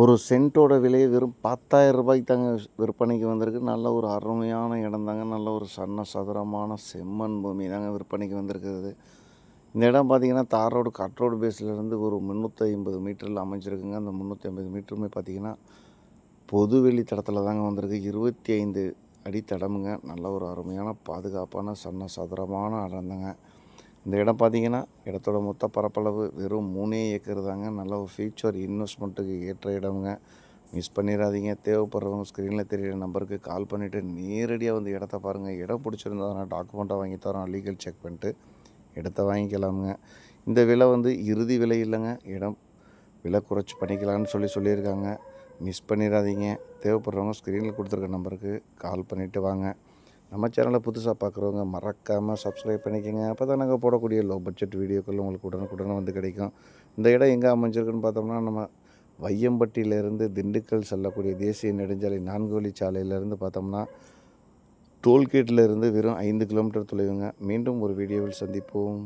ஒரு சென்ட்டோட விலையை வெறும் பத்தாயிரம் ரூபாய்க்கு தாங்க விற்பனைக்கு வந்திருக்கு. நல்ல ஒரு அருமையான இடம் தாங்க. நல்ல ஒரு சன்ன சதுரமான செம்மண் பூமி தாங்க விற்பனைக்கு வந்திருக்குது இந்த இடம் பார்த்தீங்கன்னா தார் ரோடு கட் ரோடு பேஸ்லேருந்து ஒரு முந்நூற்றி ஐம்பது மீட்டரில் அமைஞ்சிருக்குங்க. அந்த முந்நூற்றி ஐம்பது மீட்டருமே பார்த்திங்கன்னா பொதுவெளி தடத்தில் தாங்க வந்திருக்கு. இருபத்தி ஐந்து அடி தடமுங்க. நல்ல ஒரு அருமையான பாதுகாப்பான சன்ன சதுரமான இடம்தாங்க இந்த இடம் பார்த்தீங்கன்னா இடத்தோட மொத்த பரப்பளவு வெறும் மூணே ஏக்கர் தாங்க. நல்ல ஒரு ஃபியூச்சர் இன்வெஸ்ட்மெண்ட்டுக்கு ஏற்ற இடமுங்க. மிஸ் பண்ணிடாதீங்க. தேவைப்படுறவங்க ஸ்க்ரீனில் தெரியிற நம்பருக்கு கால் பண்ணிவிட்டு நேரடியாக வந்து இடத்த பாருங்கள் இடம் பிடிச்சிருந்தா டாக்குமெண்ட்டாக வாங்கி தரோம் லீகல் செக் பண்ணிட்டு இடத்த வாங்கிக்கலாமுங்க. இந்த விலை வந்து இறுதி விலை இல்லைங்க. இடம் விலை குறைச்சி பண்ணிக்கலான்னு சொல்லி சொல்லியிருக்காங்க. மிஸ் பண்ணிடாதீங்க. தேவைப்படுறவங்க ஸ்க்ரீனில் கொடுத்துருக்க நம்பருக்கு கால் பண்ணிவிட்டு வாங்க. நம்ம சேனலை புதுசாக பார்க்குறவங்க மறக்காமல் சப்ஸ்கிரைப் பண்ணிக்கோங்க. அப்போ தான் நாங்கள் போடக்கூடிய லோ பட்ஜெட் வீடியோக்கள் உங்களுக்கு உடனுக்குடனே வந்து கிடைக்கும். இந்த இடம் எங்கே அமைஞ்சிருக்குன்னு பார்த்தோம்னா நம்ம வையம்பட்டியிலேருந்து திண்டுக்கல் செல்லக்கூடிய தேசிய நெடுஞ்சாலை நான்கு வழி சாலையிலேருந்து பார்த்தோம்னா டோல்கேட்டில் இருந்து வெறும் ஐந்து கிலோமீட்டர் தொலைவுங்க. மீண்டும் ஒரு வீடியோவில் சந்திப்போம்.